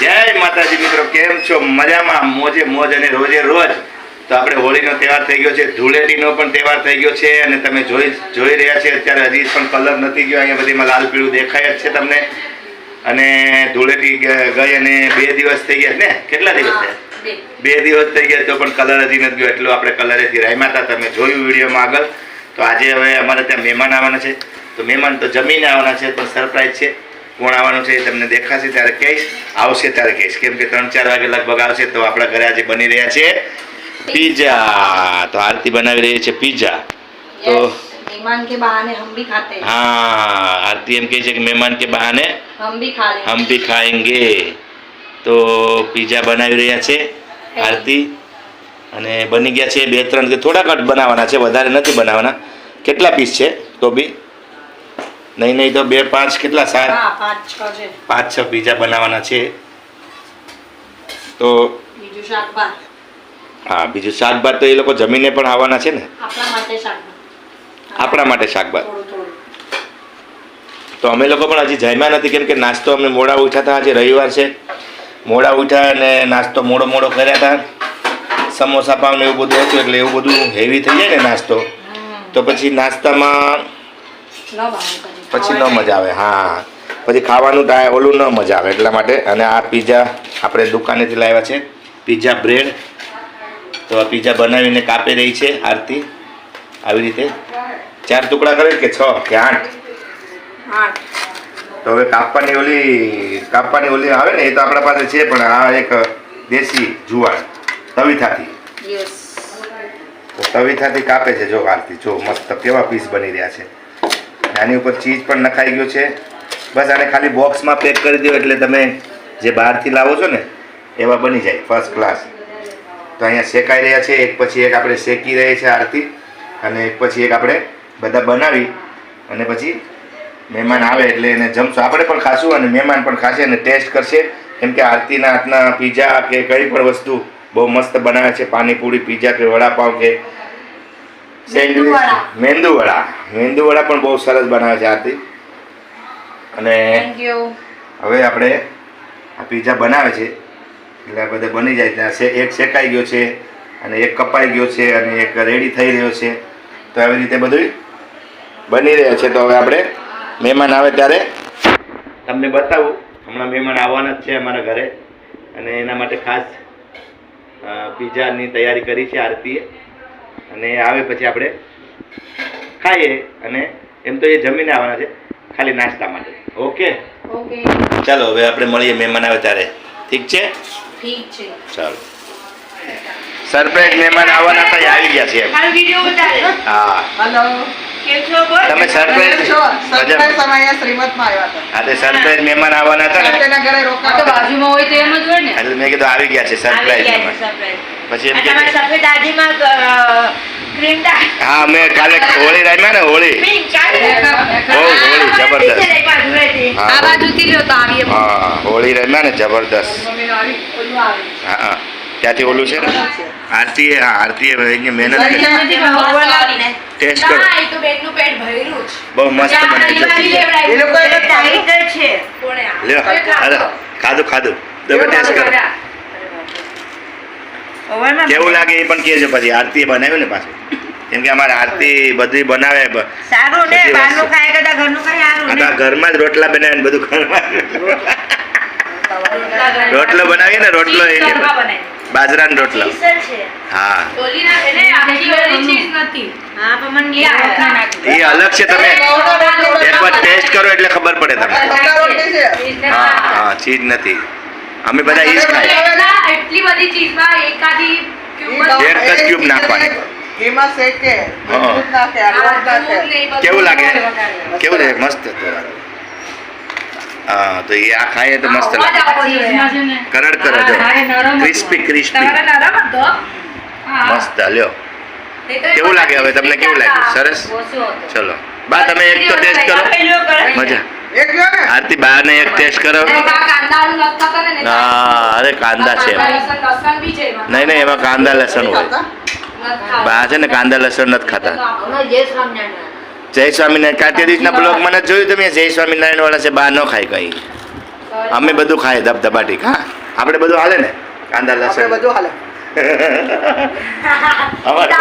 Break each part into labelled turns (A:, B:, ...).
A: જય માતાજી મિત્રો કેમ છો? મજામાં? મોજે મોજ અને રોજે રોજ. તો આપણે હોળીનો તહેવાર થઈ ગયો છે ધૂળેટીનો પણ તહેવાર થઈ ગયો છે અને તમે જોઈ જોઈ રહ્યા છે અત્યારે હજી પણ કલર નથી ગયો અહીંયા બધીમાં લાલ પીળું દેખાય જ છે તમને. અને ધૂળેટી ગઈ અને બે દિવસ થઈ ગયા ને? કેટલા દિવસ થયા? બે. દિવસ થઈ ગયા તો પણ કલર હજી નથી ગયો એટલું આપણે કલરેથી રામ્યા હતા તમે જોયું વિડીયોમાં આગળ. તો આજે હવે અમારે ત્યાં મહેમાન આવવાના છે. તો મહેમાન તો જમીને આવવાના છે પણ સરપ્રાઈઝ છે. કોણ આવવાનું છે એ તમને દેખાશે ત્યારે કહીશ. આવશે ત્યારે કહીશ. કેમ કે ત્રણ ચાર વાગે લગભગ આવશે તો આપણા ઘરે આજે બની રહ્યા છે પીઝા. તો આરતી બનાવી રહી છે પીઝા. તો હા આરતી એમ કહે છે કે મહેમાન કે બહાને હમ ભી તો પીઝા બનાવી રહ્યા છે આરતી. અને બની ગયા છે બે ત્રણ થોડાક જ બનાવવાના છે વધારે નથી બનાવવાના. કેટલા પીસ છે તો બી નહીં નહીં તો બે પાંચ કેટલા? સાત?
B: પાંચ છ
A: પીઝા બનાવવાના છે તો હા બીજું શાકભાત તો એ લોકો જમીને પણ આવવાના છે ને?
B: આપણા માટે શાકભાત.
A: તો અમે લોકો પણ હજી જમ્યા નથી કેમ કે નાસ્તો અમે મોડા ઉઠ્યા હતા આજે રવિવાર છે. મોડા ઉઠ્યા અને નાસ્તો મોડો મોડો કર્યા હતા. સમોસા પાવ ને એવું બધું હતું એટલે એવું બધું હેવી થઈ જાય ને નાસ્તો. તો પછી નાસ્તામાં
B: પછી
A: ન મજા આવે હા. પછી ખાવાનું ટાય ઓલું ન મજા આવે એટલા માટે. અને આ પીઝા આપણે દુકાનેથી લાવ્યા છે. પીઝા બ્રેડ તો આ પીઝા બનાવીને કાપી રહી છે આરતી. આવી રીતે. ચાર ટુકડા કરે કે છ? કે આઠ? તો હવે કાપવાની ઓલી કાપવાની ઓલી આવે ને એ તો આપણા પાસે છે પણ આ એક દેશી જુવાર તવીથાથી. તવીથાથી કાપે છે જો આરતી જો મસ્ત કેવા પીસ બની રહ્યા છે. આની ઉપર ચીઝ પણ નખાઈ ગયો છે. બસ આને ખાલી બોક્સમાં પેક કરી દો એટલે તમે જે બહારથી લાવો છો ને, એવા બની જાય ફર્સ્ટ ક્લાસ તો અહીંયા શેકાઈ રહ્યા છે, એક પછી એક આપણે શેકી રહી છે આરતી, અને એક પછી એક આપણે બધા બનાવી, અને પછી મહેમાન આવે એટલે એને જમશું. આપણે પણ ખાશું અને મહેમાન પણ ખાશે અને ટેસ્ટ કરશે. કેમ કે આરતીના હાથના પીઝા કે કઈ પણ વસ્તુ બહુ મસ્ત બનાવે છે, પાણીપુરી, પીઝા કે વડાપાવ કે સેન્ડવિચ
B: મેંદુવડા.
A: મેંદુવડા. પણ બહુ સરસ બનાવે છે આરતી. અને હવે આપણે આ પીઝા બનાવે છે. એટલે આ બધા બની જાય. ત્યાં એક શેકાઈ ગયો છે અને એક કપાઈ ગયો છે અને એક રેડી થઈ રહ્યો છે. તો આવી રીતે બધું બની રહ્યા છે. તો હવે આપણે મહેમાન આવે ત્યારે તમને બતાવું. હમણાં મહેમાન આવવાના જ છે અમારા ઘરે. અને એના માટે ખાસ પીઝાની તૈયારી કરી છે આરતીએ. અને આવે પછી આપણે ખાઈએ અને એમ તો એ જમીને આવવાના છે ખાલી નાસ્તા માટે. ઓકે?
B: ઓકે.
A: ચાલો હવે આપણે મળીએ મહેમાન આવે ત્યારે. ઠીક છે?
B: ઠીક છે.
A: ચાલો. સરપ્રાઈઝ મહેમાન આવવાના હતા આવી ગયા છે હા.
C: હલો
D: કેમ છો બોલ?
A: તમે સરપ્રાઈઝ
C: સરપ્રાઈઝ
A: મહેમાન આવવાના હતા ને.
C: તેના ઘરે
B: આ તો
C: રોકાવા
B: બાજુમાં હોય તો એમ જ હોય ને.
A: એટલે મેં કીધું આવી ગયા છે સરપ્રાઈઝ મહેમાન. પછી એમ કે
D: સફેદ દાદીમાં ક્રીમ
A: હા મેં કાલે હોળી રમ્યા ને હોળી બહુ હોળી જબરદસ્ત
B: આ
A: હા
B: બાજુથી લ્યો તો આવીએ
A: હા હોળી રમ્યા ને જબરદસ્ત હા હા ત્યાંથી ઓલું છે ને આરતીએ હા આરતીએ અહીંયા મહેનત કરી ટેસ્ટ કરો
B: ના, એ તો બેનનું પેટ ભરેલું જ.
A: બહુ મસ્ત બને ખાધું ખાધું તમે ટેસ્ટ કરો કેવું લાગે એ પણ કહેજો પછી. આરતી બનાવ્યું ને પાછું. કેમ કે અમારે આરતી બધી બનાવે.
D: સારું ને બહારનું ખાય કરતા ઘરનું ખાય સારું ને?
A: ઘરમાં જ રોટલા બનાવે ને બધું ઘરમાં. રોટલો બનાવીએ ને રોટલો એ
B: બાજરા નો
A: બાજરાનો રોટલો.
D: છે.
A: હા.
B: ઓલી ના છે ને, આખી વાળી ચીઝ નથી.
D: હા પણ મને
B: એ
A: અલગ છે તમે. એકવાર ટેસ્ટ કરો એટલે ખબર પડે તમને.
C: છે.
A: હા હા ચીજ નથી. અમે બધા એ જ ખાય
B: એટલી બધી ચીજમાં એકાદી
A: એક જ cube નાખવાની.
C: શેકે નાખે નાખે.
A: કેવું લાગે? કેવું લાગે? મસ્ત હા તો એ આ ખાઈએ તો મસ્ત લાગે.
E: છે
A: કરડ કરો જો.
E: હા, એ નરમ હતું.
A: Crispy crispy. મસ્ત લ્યો. કેવું લાગે હવે? તમને કેવું લાગ્યું? સરસ? ચલો. બા તમે એક તો ટેસ્ટ કરો. મજા. આરતી બા ને એક ટેસ્ટ કરો હા અરે કાંદા છે. નહીં નહીં એમાં કાંદા લસણ હોય.
B: બહાર
A: બા છે ને કાંદા લસણ નથી ખાતા.
D: જય સ્વામિનારાયણ.
A: જય કાંતિ રીતના બ્લોગ મને જોયું તમે? જય સ્વામિનારાયણ વાળા છે બા ન ખાય કઈ. અમે બધું ખાઈએ ધબધબાટી હા આપણે બધું હાલે ને? કાંદા લસણ.
C: બધું હાલે.
A: અમારે.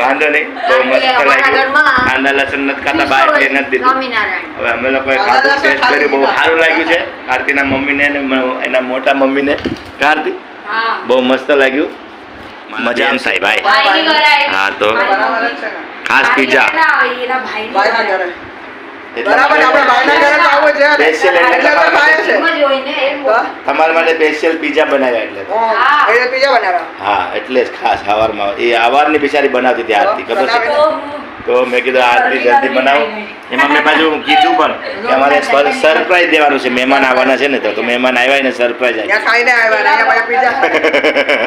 A: વાંધો નહીં. બહુ મસ્ત લાગ્યું. કાંદા લસણ નથી ખાતા બહાર કે નથી દીધું. હવે અમે લોકોએ ખાધું ટેસ્ટ કર્યું બહુ સારું લાગ્યું છે. આરતીના મમ્મીને ને એના મોટા મમ્મીને. આરતી? બહુ મસ્ત લાગ્યું. મજા આમ થાય ભાઈ. હા તો ખાસ
B: પીજા.
A: પીઝા
C: બરાબર આપણે ભાઈના ઘરે તો આવું છે. ને.
A: એટલે
C: એટલે તો ખાય છે.
D: એમ જ હોય ને એમ
C: તો?
A: તમારા માટે સ્પેશિયલ પીઝા બનાવ્યા એટલે.
C: હા, એ પીઝા બનાવ્યા.
A: હા એટલે જ ખાસ સવારમાં. એ સવારની બિચારી બનાવતી હતી આરતી ખબર છે?
B: તો
A: મેં કીધું આરતી જલ્દી બનાવો. એમાં મેં પાછું કીધું પણ કે અમારે સરપ્રાઈઝ દેવાનું છે. મહેમાન આવવાના છે ને તો મહેમાન આવ્યા ને સરપ્રાઈઝ
C: આવ્યા.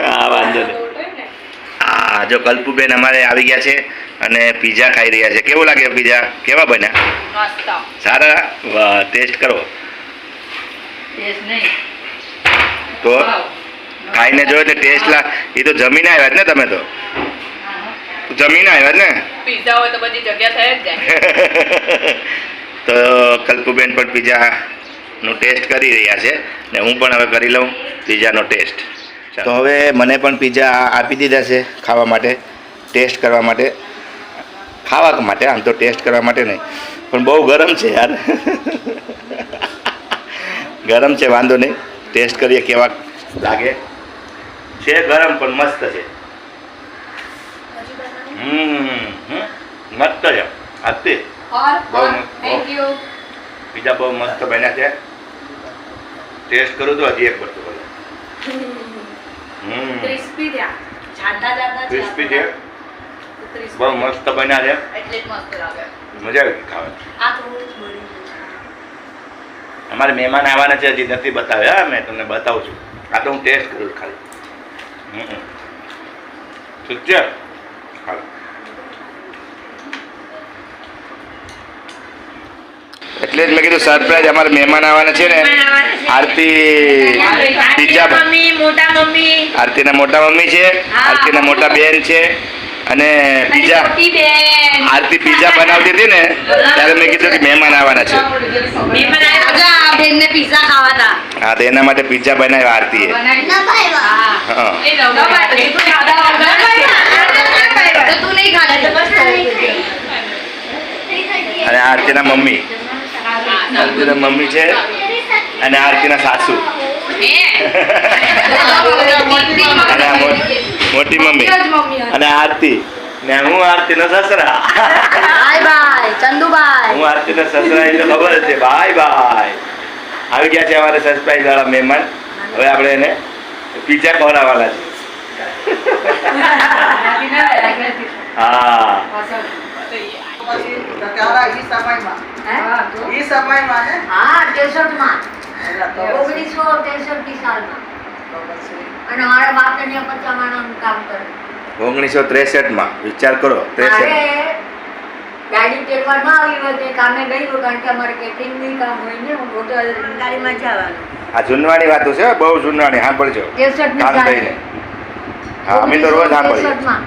A: હા વાંધો નહીં. હા જો કલ્પુબેન અમારે આવી ગયા છે. અને પીઝા ખાઈ રહ્યા છે. કેવું લાગે પીઝા કેવા બન્યા? સારા? વાહ ટેસ્ટ કરો. તો ખાઈને જોયો તો ટેસ્ટ લા. એ તો જમીન આવ્યા જ ને તમે તો. જમીન આવ્યા ને?
B: પીઝા હોય તો બધી જગ્યા થાય જ જાય.
A: તો કલ્પુબેન પણ પીઝાનો ટેસ્ટ કરી રહ્યા છે. ને હું પણ હવે કરી લઉં પીઝાનો ટેસ્ટ તો હવે મને પણ પીઝા આપી દીધા છે ખાવા માટે ટેસ્ટ કરવા માટે. ખાવા માટે આમ તો ટેસ્ટ કરવા માટે નહીં પણ બહુ ગરમ છે યાર. ગરમ છે વાંધો નહીં. ટેસ્ટ કરીએ કેવા લાગે. છે ગરમ પણ મસ્ત છે. મસ્ત છે.
B: હતી
A: બહુ બીજા બહુ મસ્ત બન્યા છે. ટેસ્ટ કરું તો હજી એક વસ્તુ કરું
B: ક્રિસ્પી
A: છે બહુ મસ્ત બન્યા છે.
B: એટલે જ
A: મજા આવી ખાવાની. અમારે મહેમાન આવવાના છે હજી નથી બતાવ્યા. હા, મેં તમને બતાવું છું. આ તો હું ટેસ્ટ કરું ખાલી. ઠીક છે? હાલો. એટલે જ મેં કીધું સરપ્રાઈઝ અમારે મહેમાન આવવાના છે ને. આરતી બીજા
D: મમ્મી મોટા
A: આરતીના મોટા મમ્મી છે. આરતીના મોટા બેન છે. અને પીઝા. આરતી પીઝા બનાવતી હતી ને ત્યારે મેં કીધું કે મહેમાન આવવાના છે. હા તો એના માટે પીઝા બનાવ્યા આરતીએ. હા.
B: એ નવા એ તો ખાધા વગર
D: તો તું નહીં ખાધા તો બસ
A: અને આરતીના મમ્મી. આરતીના મમ્મી છે અને આરતીના સાસુ. અને મોટી મમ્મી. અને આરતી. ને હું આરતીનો સસરા.
D: Bye bye Chandubhai.
A: હું આરતીનો સસરા એટલે ખબર જ છે. બાય બાય આવી ગયા છે અમારે સરપ્રાઈઝ વાળા મહેમાન. હવે આપણે એને પીઝા ખવડાવવાના છે. હા.
C: ઈ સમયમાં ઈ સમયમાં હા
D: ઓગણીસો ત્રેસઠની સાલમાં. અને મારા બાપ ને પચામાનું કામ કરે.
A: ઓગણીસો ત્રેસઠમાં વિચાર કરો ત્રેસઠ.
D: ગાડી ટેકવા ના આવી હોય તે કામે ગયું કારણ કે અમારે કેટરિંગનું કામ હોય ને હું હોટલ ગાડીમાં જવાનું.
A: આ જૂનવાણી વાતો છે બહુ જૂનવાણી સાંભળજો. કામ થઈને. હા અમે તો રોજ સાંભળીએ.
D: માં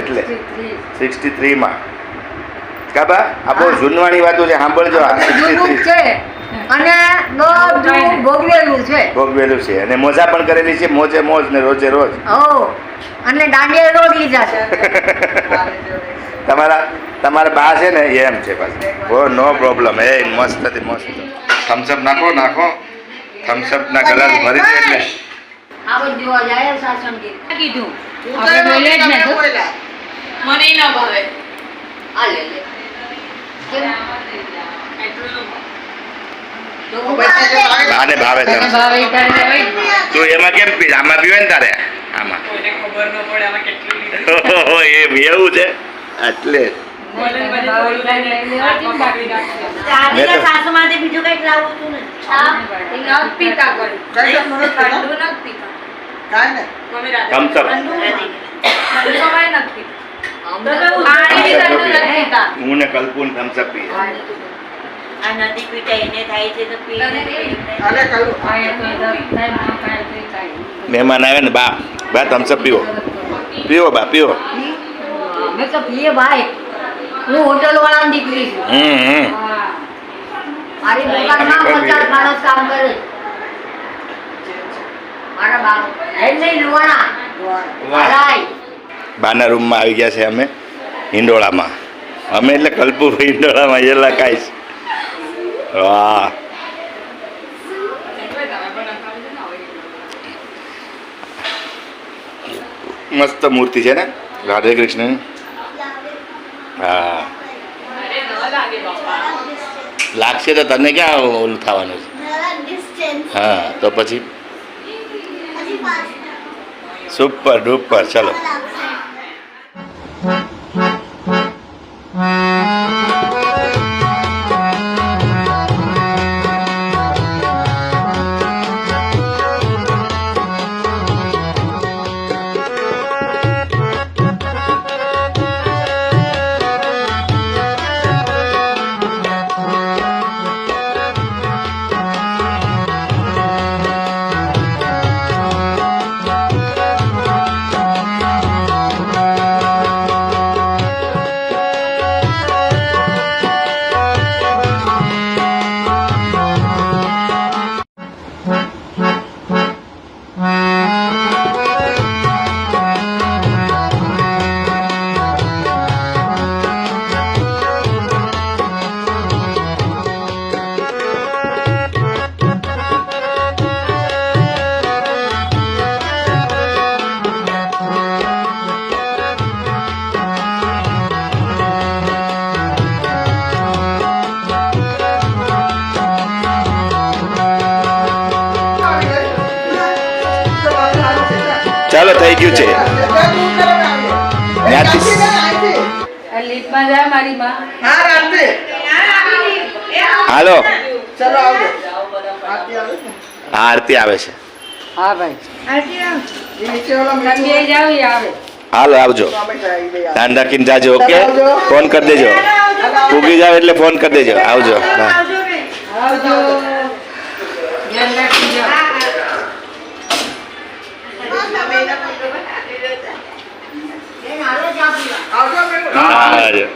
A: એટલે સિક્સટી થ્રીમાં કાબા આ બહુ. જૂનવાણી વાતો છે સાંભળજો આ સિક્સટી થ્રી
D: અને બધું ભોગવેલું છે.
A: ભોગવેલું છે. અને મોજા પણ કરેલી છે મોજે મોજ ને રોજે રોજ.
D: ઓ અને દાંડિયા રોજ લીધા છે.
A: તમારા તમારા બા છે ને એમ છે પાછી. ઓ નો પ્રોબ્લેમ એ મસ્ત હતી મસ્ત. થમ્સઅપ નાખો નાખો. થમ્સઅપ ના ગ્લાસ ભરી દે એટલે.
D: જોવા જાય સાસણ કીધું આપણે જ
B: મને
C: બોલ્યા.
B: ન ભાવે.
D: આ લે લે. કેમ?
B: એટલું ન ભાવે.
C: જે ભાવે
D: તને.
A: તું એમાં કેમ પી આમાં પીવે ને તારે? આમાં. એવું છે? એટલે. હું ને કલ્પુન થમ્સઅપ પીએ.
D: આ પીતા એને થાય છે તો
A: મહેમાન આવે ને બા બા અપ પીવો. પીવો બા પીવો.
D: અમે તો પીએ ભાઈ. હું હોટલ વાળાની દીકરી છું.
A: હમ હમ.
D: મારી દુકાનમાં પચાસ માણસ કામ કરે. મારા બા એમ નહીં લુવાણા.
A: વાહ. બાના રૂમમાં આવી ગયા છે અમે હિંડોળામાં. અમે એટલે કલ્પુ હિંડોળામાં એલા કાંઈ વાહ મસ્ત મૂર્તિ છે ને? રાધે કૃષ્ણ હા. લાગશે તો તને ક્યાં ઓલું થવાનું છે? હા તો પછી? સુપર ડુપર ચલો. થઈ ગયું છે. હાલો.
C: આરતી આવે છે
A: હા આરતી આવે છે.
B: હા ભાઈ.
C: એ નીચે ઓલા
B: તમે
C: મીઠું
B: બે જાવ એ આવે.
A: હાલો આવજો. ધ્યાન રાખીને જાજો ઓકે? ફોન કરી દેજો. ઉગી જાવ એટલે ફોન કરી દેજો. આવજો. હા.
B: આવજો. ધ્યાન રાખી જાઓ
D: બેન,